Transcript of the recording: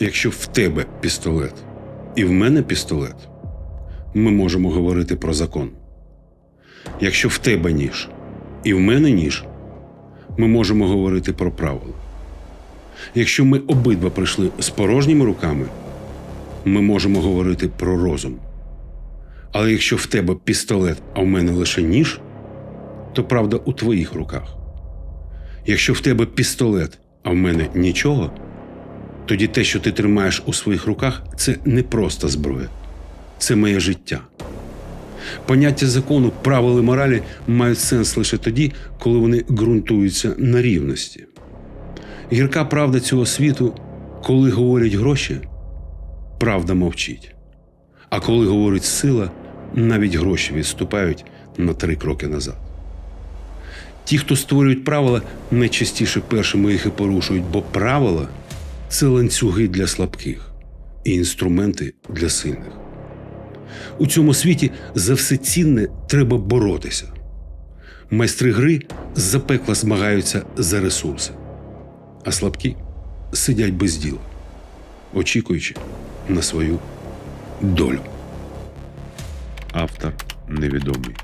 Якщо в тебе пістолет і в мене пістолет, ми можемо говорити про закон. Якщо в тебе ніж і в мене ніж, ми можемо говорити про правила. Якщо ми обидва прийшли з порожніми руками, ми можемо говорити про розум. Але якщо в тебе пістолет, а в мене лише ніж, то правда у твоїх руках. Якщо в тебе пістолет, а в мене нічого, тоді те, що ти тримаєш у своїх руках, це не просто зброя, це моє життя. Поняття закону, правил і моралі мають сенс лише тоді, коли вони ґрунтуються на рівності. Гірка правда цього світу, коли говорять гроші, правда мовчить. А коли говорить сила, навіть гроші відступають на три кроки назад. Ті, хто створюють правила, найчастіше першими їх і порушують, бо правила це ланцюги для слабких і інструменти для сильних. У цьому світі за все цінне треба боротися. Майстри гри запекла змагаються за ресурси, а слабкі сидять без діла, очікуючи на свою долю. Автор невідомий.